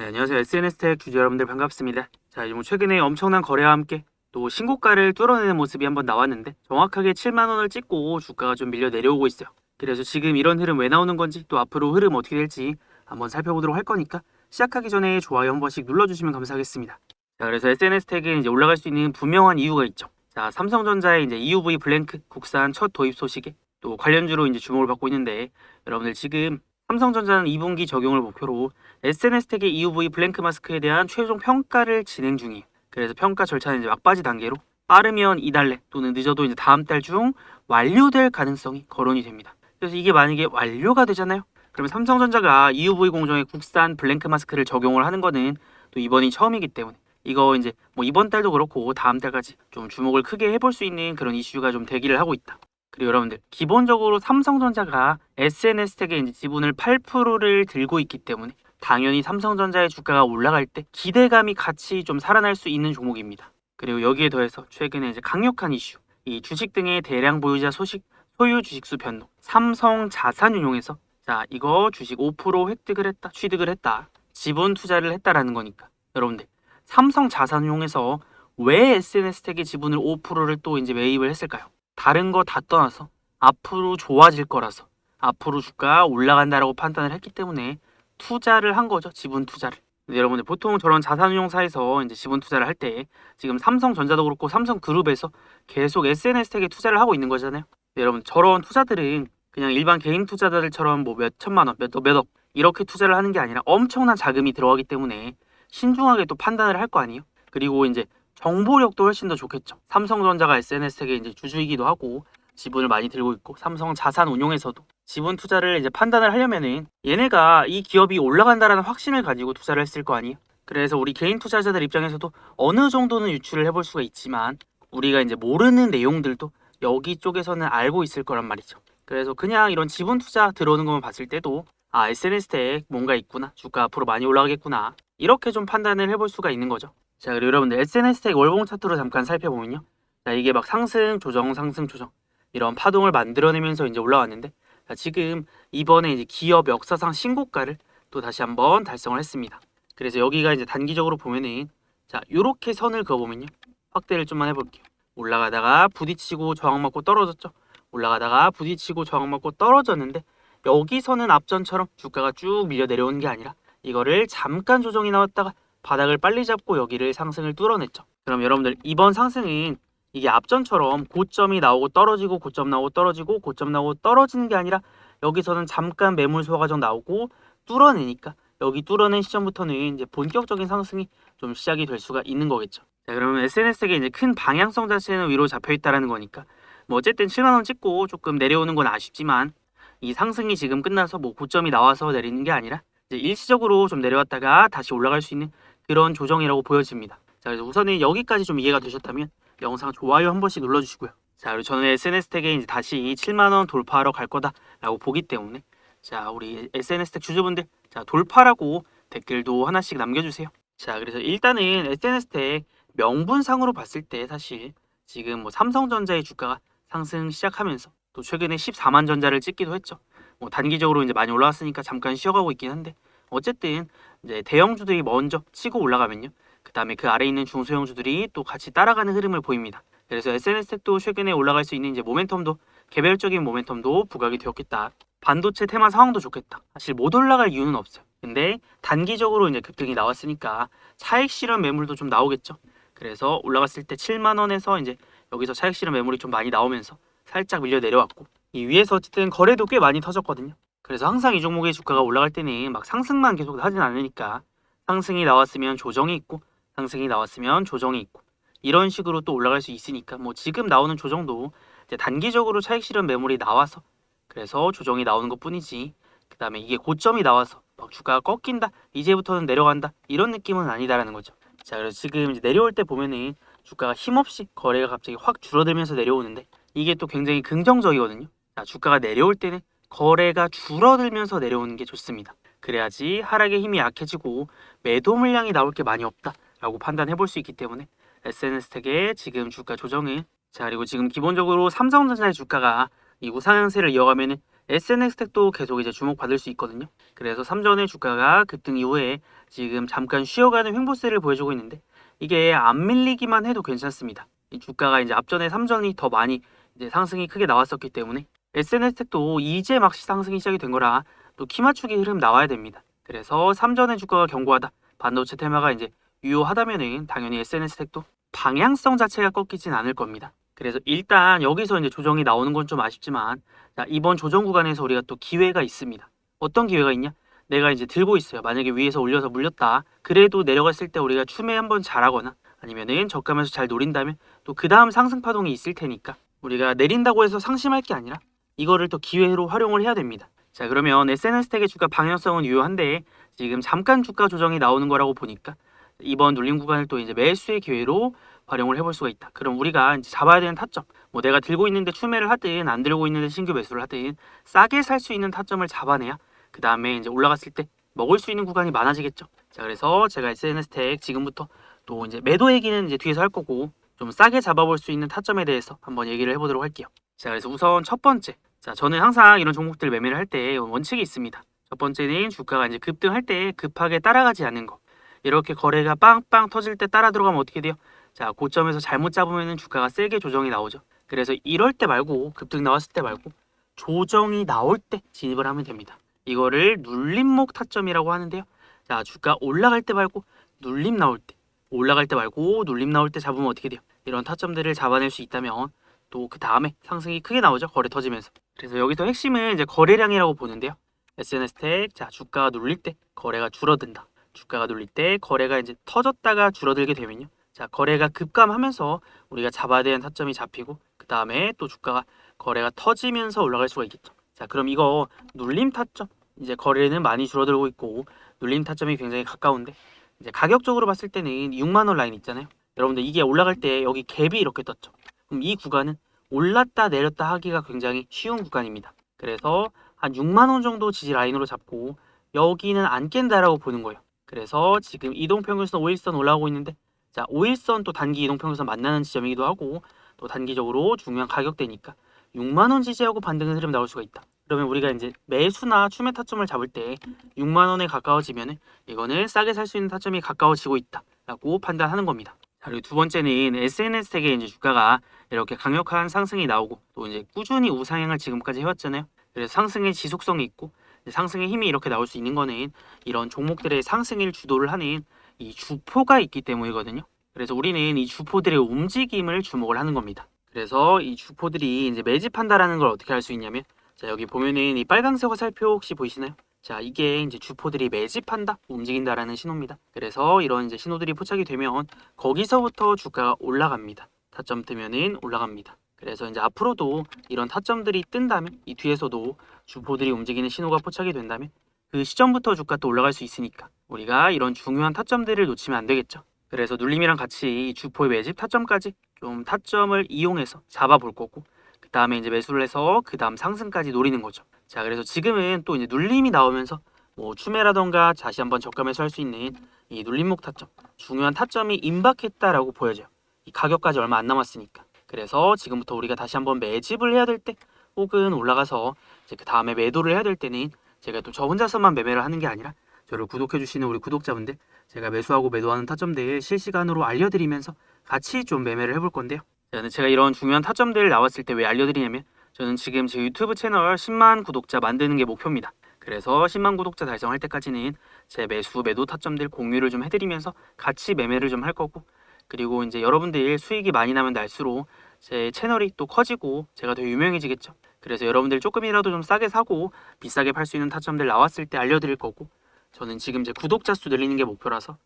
네, 안녕하세요. SNS텍 주주 여러분들 반갑습니다. 자, 요즘 최근에 엄청난 거래와 함께 또 신고가를 뚫어내는 모습이 한번 나왔는데 정확하게 7만 원을 찍고 주가가 좀 밀려 내려오고 있어요. 그래서 지금 이런 흐름 왜 나오는 건지 또 앞으로 흐름 어떻게 될지 한번 살펴보도록 할 거니까 시작하기 전에 좋아요 한 번씩 눌러주시면 감사하겠습니다. 자, 그래서 SNS텍은 이제 올라갈 수 있는 분명한 이유가 있죠. 자, 삼성전자의 이제 EUV 블랭크 국산 첫 도입 소식에 또 관련주로 이제 주목을 받고 있는데 여러분들 지금 삼성전자는 2분기 적용을 목표로 SNS텍의 EUV 블랭크 마스크에 대한 최종 평가를 진행 중이에요. 그래서 평가 절차는 이제 막바지 단계로 빠르면 이달 내 또는 늦어도 이제 다음 달 중 완료될 가능성이 거론이 됩니다. 그래서 이게 만약에 완료가 되잖아요. 그러면 삼성전자가 EUV 공정에 국산 블랭크 마스크를 적용을 하는 거는 또 이번이 처음이기 때문에 이거 이제 뭐 이번 달도 그렇고 다음 달까지 좀 주목을 크게 해볼 수 있는 그런 이슈가 좀 대기를 하고 있다. 그리고 여러분들 기본적으로 삼성전자가 SNS텍의 이제 지분을 8%를 들고 있기 때문에 당연히 삼성전자의 주가가 올라갈 때 기대감이 같이 좀 살아날 수 있는 종목입니다. 그리고 여기에 더해서 최근에 이제 강력한 이슈, 이 주식 등의 대량 보유자 소식 소유 주식수 변동, 삼성 자산 운용에서 자 이거 주식 5% 획득을 했다, 취득을 했다, 지분 투자를 했다라는 거니까 여러분들 삼성 자산 운용에서 왜 SNS텍의 지분을 5%를 또 이제 매입을 했을까요? 다른 거 다 떠나서 앞으로 좋아질 거라서 앞으로 주가 올라간다라고 판단을 했기 때문에 투자를 한 거죠. 지분 투자를. 여러분들 보통 저런 자산운용사에서 이제 지분 투자를 할 때 지금 삼성전자도 그렇고 삼성그룹에서 계속 SNS텍에 투자를 하고 있는 거잖아요. 여러분 저런 투자들은 그냥 일반 개인 투자자들처럼 뭐 몇 천만 원, 몇, 몇억 이렇게 투자를 하는 게 아니라 엄청난 자금이 들어가기 때문에 신중하게 또 판단을 할 거 아니에요. 그리고 이제 정보력도 훨씬 더 좋겠죠. 삼성전자가 SNS텍의 이제 주주이기도 하고 지분을 많이 들고 있고 삼성 자산 운용에서도 지분 투자를 이제 판단을 하려면은 얘네가 이 기업이 올라간다라는 확신을 가지고 투자를 했을 거 아니에요. 그래서 우리 개인 투자자들 입장에서도 어느 정도는 유출을 해볼 수가 있지만 우리가 이제 모르는 내용들도 여기 쪽에서는 알고 있을 거란 말이죠. 그래서 그냥 이런 지분 투자 들어오는 것만 봤을 때도 아 SNS텍 뭔가 있구나 주가 앞으로 많이 올라가겠구나 이렇게 좀 판단을 해볼 수가 있는 거죠. 자 그리고 여러분들 SNS텍 월봉 차트로 잠깐 살펴보면요. 자 이게 막 상승 조정 상승 조정 이런 파동을 만들어내면서 이제 올라왔는데 자, 지금 이번에 이제 기업 역사상 신고가를 또 다시 한번 달성을 했습니다. 그래서 여기가 이제 단기적으로 보면은 자 요렇게 선을 그어보면요 확대를 좀만 해볼게요. 올라가다가 부딪히고 저항 맞고 떨어졌죠. 올라가다가 부딪히고 저항 맞고 떨어졌는데 여기서는 앞전처럼 주가가 쭉 밀려 내려오는 게 아니라 이거를 잠깐 조정이 나왔다가 바닥을 빨리 잡고 여기를 상승을 뚫어냈죠. 그럼 여러분들 이번 상승은 이게 앞전처럼 고점이 나오고 떨어지고 고점 나오고 떨어지고 고점 나오고 떨어지는 게 아니라 여기서는 잠깐 매물 소화 과정 나오고 뚫어내니까 여기 뚫어낸 시점부터는 이제 본격적인 상승이 좀 시작이 될 수가 있는 거겠죠. 자 그러면 SNS에게 이제 큰 방향성 자체는 위로 잡혀 있다라는 거니까 뭐 어쨌든 7만 원 찍고 조금 내려오는 건 아쉽지만 이 상승이 지금 끝나서 뭐 고점이 나와서 내리는 게 아니라 이제 일시적으로 좀 내려왔다가 다시 올라갈 수 있는 그런 조정이라고 보여집니다. 자 그래서 우선은 여기까지 좀 이해가 되셨다면 영상 좋아요 한 번씩 눌러주시고요. 자 그리고 저는 SNS텍에 이제 다시 7만 원 돌파하러 갈 거다라고 보기 때문에 자 우리 SNS텍 주주분들 자 돌파라고 댓글도 하나씩 남겨주세요. 자 그래서 일단은 SNS텍 명분상으로 봤을 때 사실 지금 뭐 삼성전자의 주가가 상승 시작하면서 또 최근에 14만 전자를 찍기도 했죠. 뭐 단기적으로 이제 많이 올라왔으니까 잠깐 쉬어가고 있긴 한데 어쨌든 이제 대형주들이 먼저 치고 올라가면요. 그 다음에 그 아래 있는 중소형주들이 또 같이 따라가는 흐름을 보입니다. 그래서 SNS텍도 최근에 올라갈 수 있는 이제 모멘텀도 개별적인 모멘텀도 부각이 되었겠다. 반도체 테마 상황도 좋겠다. 사실 못 올라갈 이유는 없어요. 근데 단기적으로 이제 급등이 나왔으니까 차익 실현 매물도 좀 나오겠죠. 그래서 올라갔을 때 7만 원에서 이제 여기서 차익 실현 매물이 좀 많이 나오면서 살짝 밀려 내려왔고 이 위에서 어쨌든 거래도 꽤 많이 터졌거든요. 그래서 항상 이 종목의 주가가 올라갈 때는 막 상승만 계속 하진 않으니까 상승이 나왔으면 조정이 있고 상승이 나왔으면 조정이 있고 이런 식으로 또 올라갈 수 있으니까 뭐 지금 나오는 조정도 단기적으로 차익 실현 매물이 나와서 그래서 조정이 나오는 것 뿐이지 그 다음에 이게 고점이 나와서 막 주가가 꺾인다 이제부터는 내려간다 이런 느낌은 아니다라는 거죠 자 그래서 지금 이제 내려올 때 보면은 주가가 힘없이 거래가 갑자기 확 줄어들면서 내려오는데 이게 또 굉장히 긍정적이거든요 자 주가가 내려올 때는 거래가 줄어들면서 내려오는 게 좋습니다 그래야지 하락의 힘이 약해지고 매도 물량이 나올 게 많이 없다 라고 판단해 볼 수 있기 때문에 SNS텍의 지금 주가 조정은 자 그리고 지금 기본적으로 삼성전자의 주가가 이 우상향세를 이어가면은 SNS 택도 계속 이제 주목받을 수 있거든요. 그래서 3전의 주가가 급등 이후에 지금 잠깐 쉬어가는 횡보세를 보여주고 있는데 이게 안 밀리기만 해도 괜찮습니다. 이 주가가 이제 앞전에 3전이 더 많이 이제 상승이 크게 나왔었기 때문에 SNS 택도 이제 막 상승이 시작이 된 거라 또 키 맞추기 흐름 나와야 됩니다. 그래서 3전의 주가가 견고하다. 반도체 테마가 이제 유효하다면은 당연히 SNS 택도 방향성 자체가 꺾이진 않을 겁니다. 그래서 일단 여기서 이제 조정이 나오는 건 좀 아쉽지만 자, 이번 조정 구간에서 우리가 또 기회가 있습니다. 어떤 기회가 있냐? 내가 이제 들고 있어요. 만약에 위에서 올려서 물렸다. 그래도 내려갔을 때 우리가 춤에 한번 잘하거나 아니면은 저가면서 잘 노린다면 또 그 다음 상승 파동이 있을 테니까 우리가 내린다고 해서 상심할 게 아니라 이거를 또 기회로 활용을 해야 됩니다. 자 그러면 SNS 택의 주가 방향성은 유효한데 지금 잠깐 주가 조정이 나오는 거라고 보니까 이번 눌림 구간을 또 이제 매수의 기회로 활용을 해볼 수가 있다. 그럼 우리가 이제 잡아야 되는 타점, 뭐 내가 들고 있는데 추매를 하든 안 들고 있는데 신규 매수를 하든 싸게 살 수 있는 타점을 잡아내야 그 다음에 이제 올라갔을 때 먹을 수 있는 구간이 많아지겠죠. 자 그래서 제가 SNS 택 지금부터 또 이제 매도 얘기는 이제 뒤에서 할 거고 좀 싸게 잡아볼 수 있는 타점에 대해서 한번 얘기를 해보도록 할게요. 자 그래서 우선 첫 번째, 자 저는 항상 이런 종목들 매매를 할 때 원칙이 있습니다. 첫 번째는 주가가 이제 급등할 때 급하게 따라가지 않는 거. 이렇게 거래가 빵빵 터질 때 따라 들어가면 어떻게 돼요? 자, 고점에서 잘못 잡으면 주가가 세게 조정이 나오죠. 그래서 이럴 때 말고 급등 나왔을 때 말고 조정이 나올 때 진입을 하면 됩니다. 이거를 눌림목 타점이라고 하는데요. 자, 주가 올라갈 때 말고 눌림 나올 때, 올라갈 때 말고 눌림 나올 때 잡으면 어떻게 돼요? 이런 타점들을 잡아낼 수 있다면 또 그 다음에 상승이 크게 나오죠. 거래 터지면서. 그래서 여기서 핵심은 이제 거래량이라고 보는데요. SNS 택, 자, 주가가 눌릴 때 거래가 줄어든다. 주가가 눌릴 때 거래가 이제 터졌다가 줄어들게 되면요. 자, 거래가 급감하면서 우리가 잡아야 되는 타점이 잡히고 그 다음에 또 주가가 거래가 터지면서 올라갈 수가 있겠죠. 자, 그럼 이거 눌림 타점 이제 거래는 많이 줄어들고 있고 눌림 타점이 굉장히 가까운데 이제 가격적으로 봤을 때는 6만 원 라인 있잖아요. 여러분들 이게 올라갈 때 여기 갭이 이렇게 떴죠. 그럼 이 구간은 올랐다 내렸다 하기가 굉장히 쉬운 구간입니다. 그래서 한 6만 원 정도 지지 라인으로 잡고 여기는 안 깬다라고 보는 거예요. 그래서 지금 이동평균선 5일선 올라오고 있는데 자 5일선 또 단기 이동평균선 만나는 지점이기도 하고 또 단기적으로 중요한 가격대니까 6만 원 지지하고 반등의 흐름 나올 수가 있다. 그러면 우리가 이제 매수나 추매 타점을 잡을 때 6만 원에 가까워지면은 이거는 싸게 살 수 있는 타점이 가까워지고 있다라고 판단하는 겁니다. 자, 그리고 두 번째는 SNS 택의 이제 주가가 이렇게 강력한 상승이 나오고 또 이제 꾸준히 우상향을 지금까지 해왔잖아요. 그래서 상승의 지속성이 있고 상승의 힘이 이렇게 나올 수 있는 거는 이런 종목들의 상승을 주도를 하는 이 주포가 있기 때문이거든요. 그래서 우리는 이 주포들의 움직임을 주목을 하는 겁니다. 그래서 이 주포들이 이제 매집한다라는 걸 어떻게 할수 있냐면 자 여기 보면은 이 빨강색 화살표 혹시 보이시나요? 자 이게 이제 주포들이 매집한다 움직인다라는 신호입니다. 그래서 이런 이제 신호들이 포착이 되면 거기서부터 주가가 올라갑니다. 타점 뜨면은 올라갑니다. 그래서 이제 앞으로도 이런 타점들이 뜬다면 이 뒤에서도 주포들이 움직이는 신호가 포착이 된다면 그 시점부터 주가 또 올라갈 수 있으니까 우리가 이런 중요한 타점들을 놓치면 안 되겠죠. 그래서 눌림이랑 같이 이 주포의 매집 타점까지 좀 타점을 이용해서 잡아볼 거고 그 다음에 이제 매수를 해서 그 다음 상승까지 노리는 거죠. 자 그래서 지금은 또 이제 눌림이 나오면서 뭐 추매라던가 다시 한번 저가 매수할 수 있는 이 눌림목 타점 중요한 타점이 임박했다라고 보여져요. 이 가격까지 얼마 안 남았으니까. 그래서 지금부터 우리가 다시 한번 매집을 해야 될 때 혹은 올라가서 이제 그 다음에 매도를 해야 될 때는 제가 또 저 혼자서만 매매를 하는 게 아니라 저를 구독해 주시는 우리 구독자분들 제가 매수하고 매도하는 타점들 실시간으로 알려드리면서 같이 좀 매매를 해볼 건데요. 저는 제가 이런 중요한 타점들 나왔을 때 왜 알려드리냐면 저는 지금 제 유튜브 채널 10만 구독자 만드는 게 목표입니다. 그래서 10만 구독자 달성할 때까지는 제 매수 매도 타점들 공유를 좀 해드리면서 같이 매매를 좀 할 거고 그리고 이제 여러분들 수익이 많이 나면 날수록 제 채널이 또 커지고 제가 더 유명해지겠죠. 그래서 여러분들 조금이라도 좀 싸게 사고 비싸게 팔 수 있는 타점들 나왔을 때 알려드릴 거고 저는 지금 제 구독자 수 늘리는 게 목표라서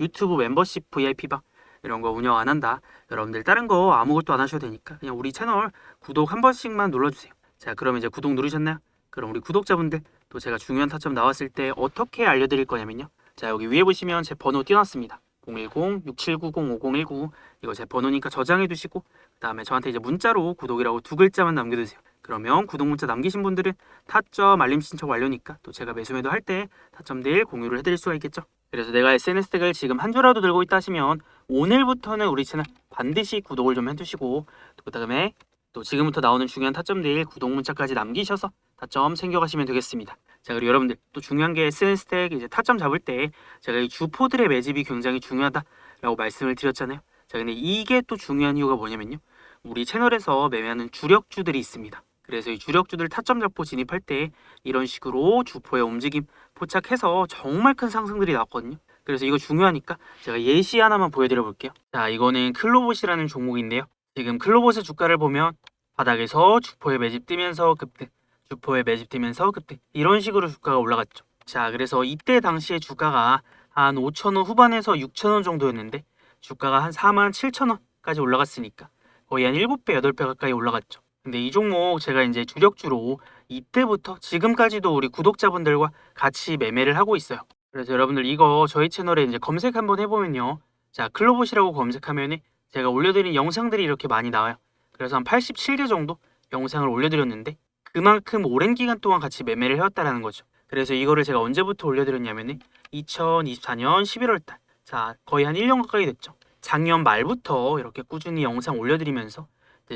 유튜브 멤버십 VIP방 이런 거 운영 안 한다. 여러분들 다른 거 아무것도 안 하셔도 되니까 그냥 우리 채널 구독 한 번씩만 눌러주세요. 자 그럼 이제 구독 누르셨나요? 그럼 우리 구독자분들 또 제가 중요한 타점 나왔을 때 어떻게 알려드릴 거냐면요. 자 여기 위에 보시면 제 번호 띄워놨습니다. 010-6790-5019 이거 제 번호니까 저장해 두시고 그 다음에 저한테 이제 문자로 구독이라고 두 글자만 남겨두세요. 그러면 구독 문자 남기신 분들은 타점 알림 신청 완료니까 또 제가 매수 매도 할 때 타점들 공유를 해드릴 수가 있겠죠. 그래서 내가 SNS 택을 지금 한 주라도 들고 있다 하시면 오늘부터는 우리 채널 반드시 구독을 좀 해두시고 또 그다음에 또 지금부터 나오는 중요한 타점들 구독 문자까지 남기셔서 타점 챙겨가시면 되겠습니다. 자 그리고 여러분들 또 중요한 게 SNS 텍 이제 타점 잡을 때 제가 이 주포들의 매집이 굉장히 중요하다라고 말씀을 드렸잖아요. 자 근데 이게 또 중요한 이유가 뭐냐면요. 우리 채널에서 매매하는 주력주들이 있습니다. 그래서 이 주력주들 타점 잡고 진입할 때 이런 식으로 주포의 움직임 포착해서 정말 큰 상승들이 나왔거든요. 그래서 이거 중요하니까 제가 예시 하나만 보여드려 볼게요. 자 이거는 클로봇이라는 종목인데요. 지금 클로봇의 주가를 보면 바닥에서 주포의 매집 뜨면서 급등, 주포의 매집 뜨면서 급등 이런 식으로 주가가 올라갔죠. 자 그래서 이때 당시에 주가가 한 5천원 후반에서 6천원 정도였는데 주가가 한 4만 7천원까지 올라갔으니까 거의 한 7배, 8배 가까이 올라갔죠. 근데 이 종목 제가 이제 주력주로 이때부터 지금까지도 우리 구독자분들과 같이 매매를 하고 있어요. 그래서 여러분들 이거 저희 채널에 이제 검색 한번 해보면요. 자, 클로봇이라고 검색하면은 제가 올려드린 영상들이 이렇게 많이 나와요. 그래서 한 87개 정도 영상을 올려드렸는데 그만큼 오랜 기간 동안 같이 매매를 해왔다라는 거죠. 그래서 이거를 제가 언제부터 올려드렸냐면은 2024년 11월달. 자, 거의 한 1년 가까이 됐죠. 작년 말부터 이렇게 꾸준히 영상 올려드리면서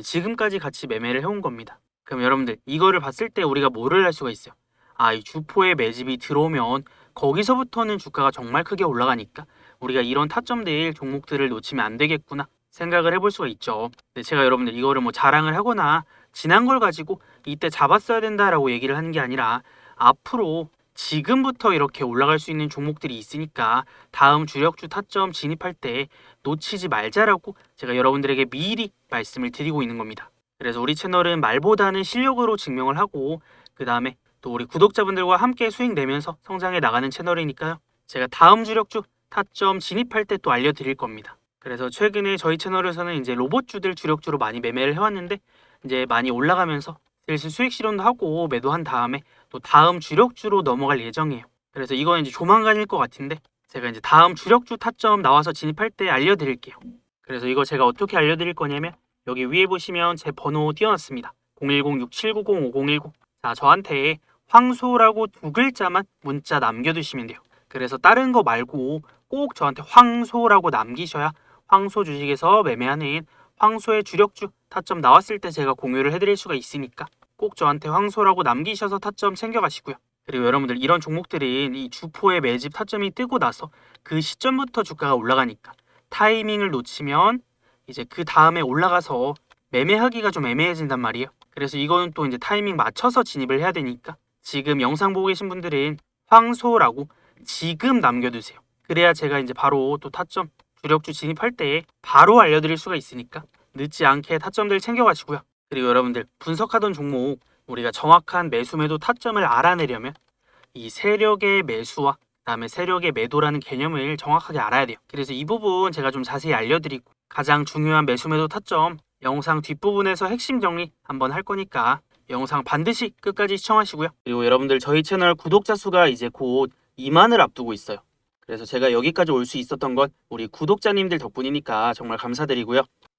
지금까지 같이 매매를 해온 겁니다. 그럼 여러분들 이거를 봤을 때 우리가 뭐를 할 수가 있어요? 아, 이 주포의 매집이 들어오면 거기서부터는 주가가 정말 크게 올라가니까 우리가 이런 타점들 종목들을 놓치면 안 되겠구나 생각을 해볼 수가 있죠. 근데 제가 여러분들 이거를 뭐 자랑을 하거나 지난 걸 가지고 이때 잡았어야 된다라고 얘기를 하는 게 아니라 앞으로 지금부터 이렇게 올라갈 수 있는 종목들이 있으니까 다음 주력주 타점 진입할 때 놓치지 말자라고 제가 여러분들에게 미리 말씀을 드리고 있는 겁니다. 그래서 우리 채널은 말보다는 실력으로 증명을 하고 그 다음에 또 우리 구독자분들과 함께 수익 내면서 성장해 나가는 채널이니까요. 제가 다음 주력주 타점 진입할 때 또 알려드릴 겁니다. 그래서 최근에 저희 채널에서는 이제 로봇주들 주력주로 많이 매매를 해왔는데 이제 많이 올라가면서 슬슬 수익 실현도 하고 매도한 다음에 또 다음 주력주로 넘어갈 예정이에요. 그래서 이건 이제 조만간일 것 같은데 제가 이제 다음 주력주 타점 나와서 진입할 때 알려드릴게요. 그래서 이거 제가 어떻게 알려드릴 거냐면 여기 위에 보시면 제 번호 띄워놨습니다. 010-6790-5019자 저한테 황소라고 두 글자만 문자 남겨두시면 돼요. 그래서 다른 거 말고 꼭 저한테 황소라고 남기셔야 황소 주식에서 매매하는 황소의 주력주 타점 나왔을 때 제가 공유를 해드릴 수가 있으니까 꼭 저한테 황소라고 남기셔서 타점 챙겨가시고요. 그리고 여러분들 이런 종목들은 이 주포의 매집 타점이 뜨고 나서 그 시점부터 주가가 올라가니까 타이밍을 놓치면 이제 그 다음에 올라가서 매매하기가 좀 애매해진단 말이에요. 그래서 이거는 또 이제 타이밍 맞춰서 진입을 해야 되니까 지금 영상 보고 계신 분들은 황소라고 지금 남겨두세요. 그래야 제가 이제 바로 또 타점 주력주 진입할 때 바로 알려드릴 수가 있으니까 늦지 않게 타점들 챙겨가시고요. 그리고 여러분들 분석하던 종목 우리가 정확한 매수 매도 타점을 알아내려면 이 세력의 매수와 그다음에 세력의 매도라는 개념을 정확하게 알아야 돼요. 그래서 이 부분 제가 좀 자세히 알려드리고 가장 중요한 매수 매도 타점 영상 뒷부분에서 핵심 정리 한번 할 거니까 영상 반드시 끝까지 시청하시고요. 그리고 여러분들 저희 채널 구독자 수가 이제 곧 2만을 앞두고 있어요. 그래서 제가 여기까지 올 수 있었던 건 우리 구독자님들 덕분이니까 정말 감사드리고요.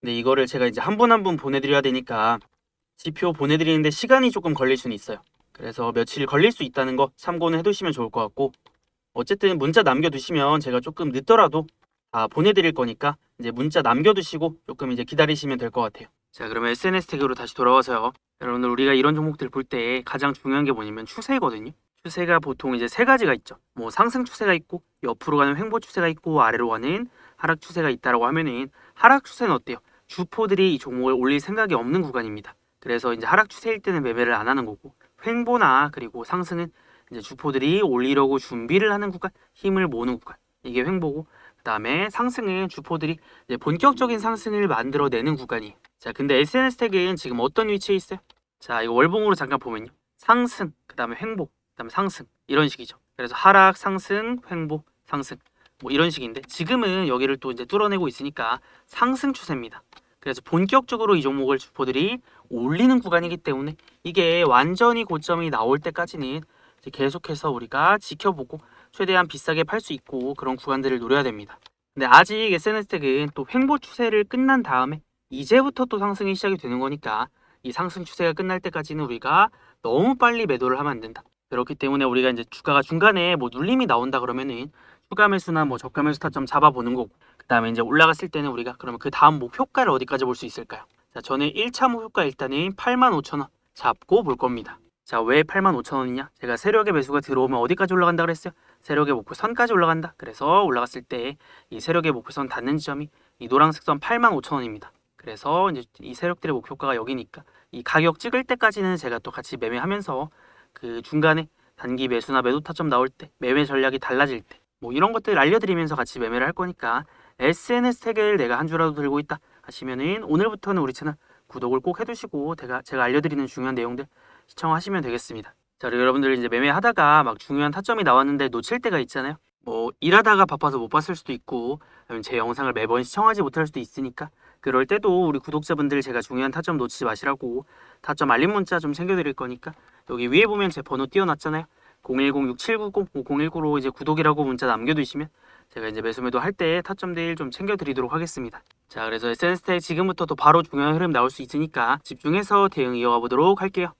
근데 이거를 제가 이제 한 분 한 분 보내드려야 되니까 지표 보내드리는데 시간이 조금 걸릴 수는 있어요. 그래서 며칠 걸릴 수 있다는 거 참고는 해두시면 좋을 것 같고 어쨌든 문자 남겨두시면 제가 조금 늦더라도 다 보내드릴 거니까 이제 문자 남겨두시고 조금 이제 기다리시면 될 것 같아요. 자 그러면 SNS 태그로 다시 돌아와서요. 여러분들 우리가 이런 종목들 볼 때 가장 중요한 게 뭐냐면 추세거든요. 추세가 보통 이제 세 가지가 있죠. 뭐 상승 추세가 있고 옆으로 가는 횡보 추세가 있고 아래로 가는 하락 추세가 있다라고 하면은 하락 추세는 어때요? 주포들이 이 종목을 올릴 생각이 없는 구간입니다. 그래서 이제 하락 추세일 때는 매매를 안 하는 거고 횡보나 그리고 상승은 이제 주포들이 올리려고 준비를 하는 구간, 힘을 모으는 구간. 이게 횡보고 그 다음에 상승은 주포들이 이제 본격적인 상승을 만들어내는 구간이에요. 자, 근데 SNS 태그는 지금 어떤 위치에 있어요? 자, 이거 월봉으로 잠깐 보면요. 상승, 그 다음에 횡보, 그 다음에 상승 이런 식이죠. 그래서 하락, 상승, 횡보, 상승 뭐 이런 식인데 지금은 여기를 또 이제 뚫어내고 있으니까 상승 추세입니다. 그래서 본격적으로 이 종목을 주포들이 올리는 구간이기 때문에 이게 완전히 고점이 나올 때까지는 계속해서 우리가 지켜보고 최대한 비싸게 팔 수 있고 그런 구간들을 노려야 됩니다. 근데 아직 SNS 택은 또 횡보 추세를 끝난 다음에 이제부터 또 상승이 시작이 되는 거니까 이 상승 추세가 끝날 때까지는 우리가 너무 빨리 매도를 하면 안 된다. 그렇기 때문에 우리가 이제 주가가 중간에 뭐 눌림이 나온다 그러면은 추가 매수나 뭐 저가 매수 타점 잡아보는 거고 그 다음에 이제 올라갔을 때는 우리가 그러면 그 다음 목표가를 어디까지 볼 수 있을까요? 자, 저는 1차 목표가 일단은 85,000원 잡고 볼 겁니다. 자, 왜 85,000원이냐? 제가 세력의 매수가 들어오면 어디까지 올라간다 그랬어요? 세력의 목표선까지 올라간다. 그래서 올라갔을 때 이 세력의 목표선 닿는 지점이 이 노란색 선 85,000원입니다. 그래서 이제 이 세력들의 목표가가 여기니까 이 가격 찍을 때까지는 제가 또 같이 매매하면서 그 중간에 단기 매수나 매도 타점 나올 때 매매 전략이 달라질 때 뭐 이런 것들 알려드리면서 같이 매매를 할 거니까 SNS 태그를 내가 한 주라도 들고 있다 하시면은 오늘부터는 우리 채널 구독을 꼭 해두시고 제가 제가 알려드리는 중요한 내용들 시청하시면 되겠습니다. 자, 여러분들 이제 매매하다가 막 중요한 타점이 나왔는데 놓칠 때가 있잖아요. 뭐 일하다가 바빠서 못 봤을 수도 있고 제 영상을 매번 시청하지 못할 수도 있으니까 그럴 때도 우리 구독자분들 제가 중요한 타점 놓치지 마시라고 타점 알림 문자 좀 챙겨드릴 거니까 여기 위에 보면 제 번호 띄워놨잖아요. 010-6790-5019로 이제 구독이라고 문자 남겨두시면 제가 이제 매수매도 할 때 타점들 좀 챙겨드리도록 하겠습니다. 자, 그래서 SNS텍 지금부터 또 바로 중요한 흐름 나올 수 있으니까 집중해서 대응 이어가 보도록 할게요.